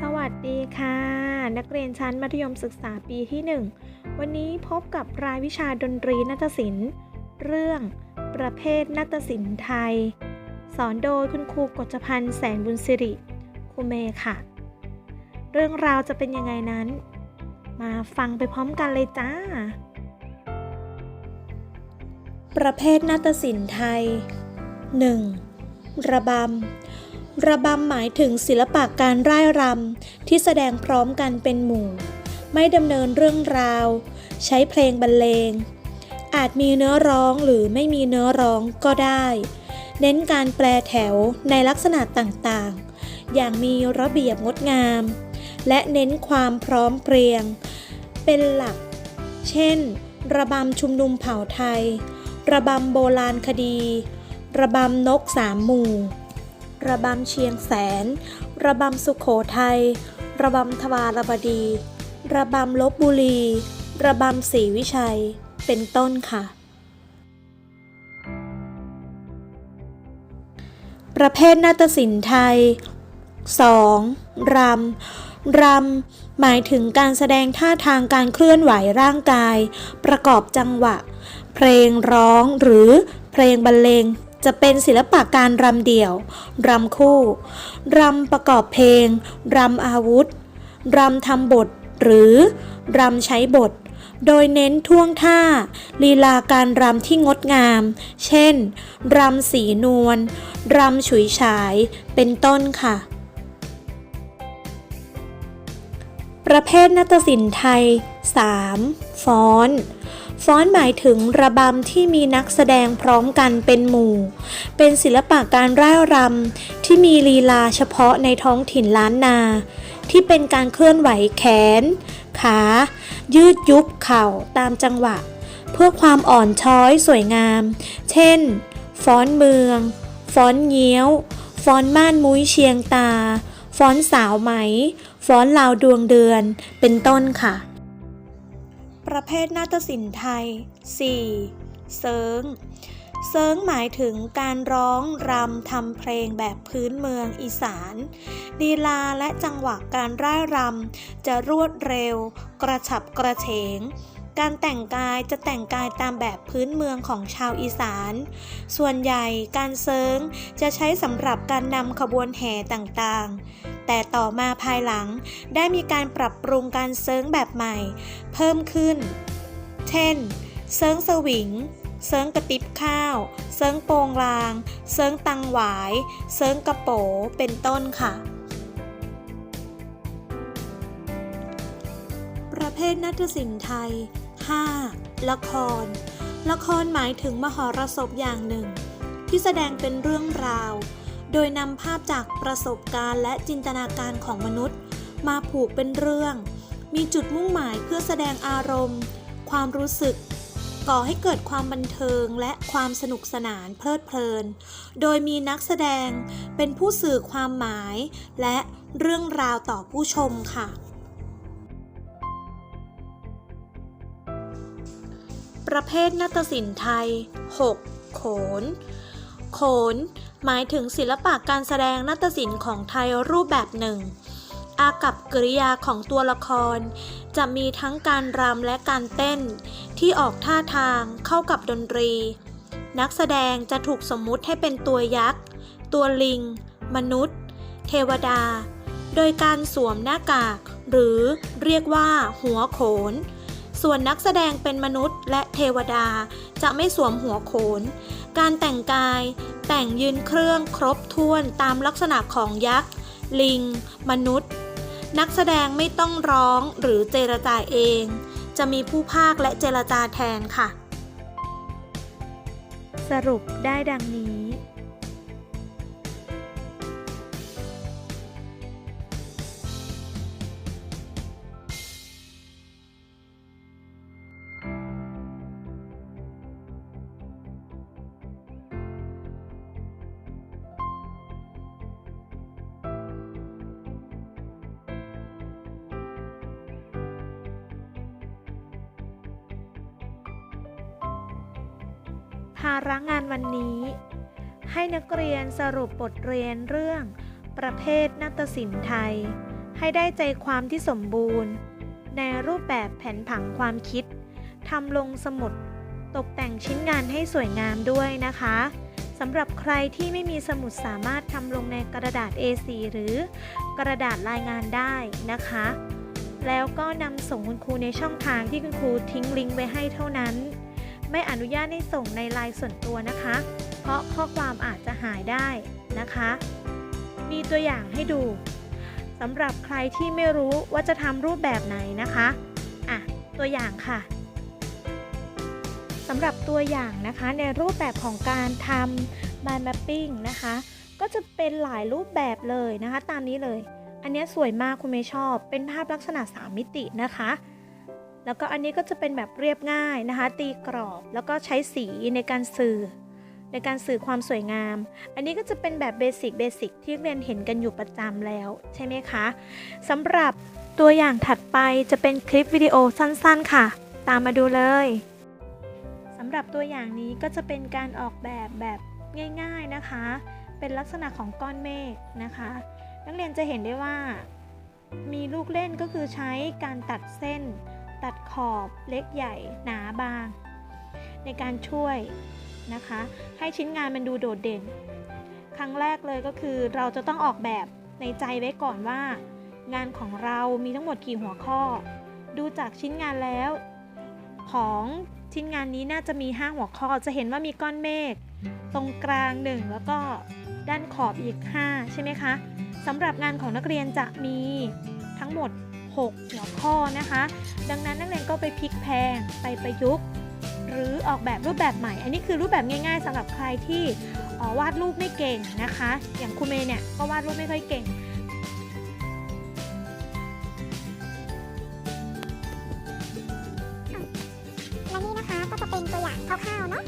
สวัสดีค่ะ นักเรียนชั้นมัธยมศึกษาปีที่ 1 วันนี้พบกับรายวิชาดนตรีนาฏศิลป์ เรื่อง ประเภทนาฏศิลป์ไทย สอนโดยคุณครูกฎจพันธ์แสนบุญสิริครูเมย์ค่ะ เรื่องราวจะเป็นยังไงนั้น มาฟังไปพร้อมกันเลยจ้า ประเภทนาฏศิลป์ไทย 1. ระบำ ระบำหมายถึงศิลปะการร่ายรำที่แสดงพร้อมกันเป็นหมู่ ไม่ดำเนินเรื่องราว ใช้เพลงบรรเลง อาจมีเนื้อร้องหรือไม่มีเนื้อร้องก็ได้ เน้นการแปลแถวในลักษณะต่างๆ อย่างมีระเบียบงดงาม และเน้นความพร้อมเพรียง เป็นหลัก เช่น ระบำชุมนุมเผ่าไทย ระบำโบราณคดี ระบำนกสามหมู่ ระบำเชียงแสน ระบำสุขโขทัย ระบำทวารบดี ระบำลบบุรี ระบำศรีวิชัย เป็นต้นค่ะ ประเภทนาฏศิลป์ไทย 2. รำ รำ หมายถึงการแสดงท่าทางการเคลื่อนไหวร่างกาย ประกอบจังหวะ เพลงร้องหรือเพลงบรรเลง จะเป็นศิลปะการรำเดี่ยว รำคู่ รำประกอบเพลง รำอาวุธ รำทำบท หรือ รำใช้บท โดยเน้นท่วงท่า ลีลาการรำที่งดงาม เช่น รำสีนวล รำฉุยฉาย เป็นต้นค่ะ ประเภทนาฏศิลป์ไทย 3. ฟ้อน ฟ้อนหมายถึงระบำที่มีนักแสดงพร้อมกันเป็นหมู่ เป็นศิลปะการร่ายรำที่มีลีลาเฉพาะในท้องถิ่นล้านนา ที่เป็นการเคลื่อนไหวแขน ขา ยืดยุบเข่าตามจังหวะ เพื่อความอ่อนช้อยสวยงาม เช่น ฟ้อนเมือง ฟ้อนเงี้ยว ฟ้อนม่านมุ้ยเชียงตา ฟ้อนสาวไหม ฟ้อนลาวดวงเดือน เป็นต้นค่ะ ประเภทนาฏศิลป์ไทย 4. เซิงเซิงหมายถึงการร้องรำทำเพลงแบบพื้นเมืองอีสานลีลาและจังหวะการร่ายรำจะรวดเร็ว กระฉับกระเฉง การแต่งกายจะแต่งกายตามแบบพื้นเมืองของชาวอีสาน ส่วนใหญ่การเซิงจะใช้สำหรับการนำขบวนแห่ต่างๆ แต่ต่อมาภายหลังได้มีการปรับปรุงการเซิร์งแบบใหม่ เพิ่มขึ้น เช่น เซิร์งสวิง เซิร์งกระติบข้าว เซิร์งโปงลาง เซิร์งตังหวาย เซิร์งกระโป เป็นต้นค่ะ ประเภทนาฏศิลป์ไทย 5. ละคร ละครหมายถึงมหรสพอย่างหนึ่ง ที่แสดงเป็นเรื่องราว โดยนำภาพจากประสบการณ์และจินตนาการของมนุษย์ มาผูกเป็นเรื่อง มีจุดมุ่งหมายเพื่อแสดงอารมณ์ ความรู้สึก ก่อให้เกิดความบันเทิงและความสนุกสนานเพลิดเพลิน โดยมีนักแสดงเป็นผู้สื่อความหมาย และเรื่องราวต่อผู้ชมค่ะประเภทนาฏศิลป์ไทย 6. โขน โขน หมายถึงศิลปะการแสดงนาฏศิลป์ของไทยรูปแบบหนึ่ง อากับกริยาของตัวละคร จะมีทั้งการรำและการเต้น ที่ออกท่าทางเข้ากับดนตรี นักแสดงจะถูกสมมุติให้เป็นตัวยักษ์ ตัวลิง มนุษย์ เทวดา โดยการสวมหน้ากาก หรือเรียกว่าหัวโขนส่วนนักแสดงเป็นมนุษย์และเทวดาจะไม่สวมหัวโขน การแต่งกาย แต่งยืนเครื่องครบถ้วนตามลักษณะของยักษ์ ลิง มนุษย์ นักแสดงไม่ต้องร้องหรือเจรจาเอง จะมีผู้ภาคและเจรจาแทนค่ะ สรุปได้ดังนี้าระงานวันนี้ ให้นักเรียนสรุปบทเรียนเรื่อง ประเภทนาฏศิลป์ไทยให้ให้ได้ใจความที่สมบูรณ์ ในรูปแบบแผนผังความคิดทำลงสมุด ตกแต่งชิ้นงานให้สวยงามด้วยนะคะสำหรับใครที่ไม่มีสมุดสามารถทำลงในกระดาษ A4 หรือกระดาษรายงานได้นะคะ แล้วก็นำส่งคุณครูในช่องทางที่คุณครูทิ้งลิงก์ไว้ให้เท่านั้น ไม่อนุญาตให้ส่งในไลน์ส่วนตัวนะคะ เพราะข้อความอาจจะหายได้นะคะ มีตัวอย่างให้ดูสำหรับใครที่ไม่รู้ว่าจะทำรูปแบบไหนนะคะอะตัวอย่างค่ะสำหรับตัวอย่างนะคะในรูปแบบของการทำ mind mapping นะคะ ก็จะเป็นหลายรูปแบบเลยนะคะ ตามนี้เลย อันนี้สวยมากคุณเมย์ชอบเป็นภาพลักษณะ 3 มิตินะคะ แล้วก็อันนี้ก็จะเป็นแบบเรียบง่ายนะคะ ตีกรอบแล้วก็ใช้สีในการสื่อ ในการสื่อความสวยงาม อันนี้ก็จะเป็นแบบเบสิกเบสิกที่เรียนเห็นกันอยู่ประจำแล้วใช่ไหมคะสำหรับตัวอย่างถัดไปจะเป็นคลิปวิดีโอสั้นๆค่ะ ตามมาดูเลยสำหรับตัวอย่างนี้ก็จะเป็นการออกแบบแบบง่าย ๆนะคะ เป็นลักษณะของก้อนเมฆนะคะ นักเรียนจะเห็นได้ว่า มีลูกเล่นก็คือใช้การตัดเส้น ตัดขอบเล็กใหญ่หนาบาง ในการช่วยนะคะ ให้ชิ้นงานมันดูโดดเด่น ครั้งแรกเลยก็คือเราจะต้องออกแบบในใจไว้ก่อนว่า งานของเรามีทั้งหมดกี่หัวข้อ ดูจากชิ้นงานแล้ว ของชิ้นงานนี้น่าจะมี 5 หัวข้อจะเห็นว่ามีก้อนเมฆตรงกลางหนึ่งแล้วก็ด้านขอบอีก 5 ใช่ไหมคะสำหรับงานของนักเรียนจะมีทั้งหมด 6 หัวข้อนะคะ ดังนั้นนักเรียนก็ไปพลิกแพลงไปประยุกต์ หรือออกแบบรูปแบบใหม่ อันนี้คือรูปแบบง่าย ๆสำหรับใครที่วาดรูปไม่เก่งนะคะ อย่างครูเมย์เนี่ยก็วาดรูปไม่ค่อยเก่งและนี่นะคะก็จะเป็นตัวอย่างคร่าวๆเนาะ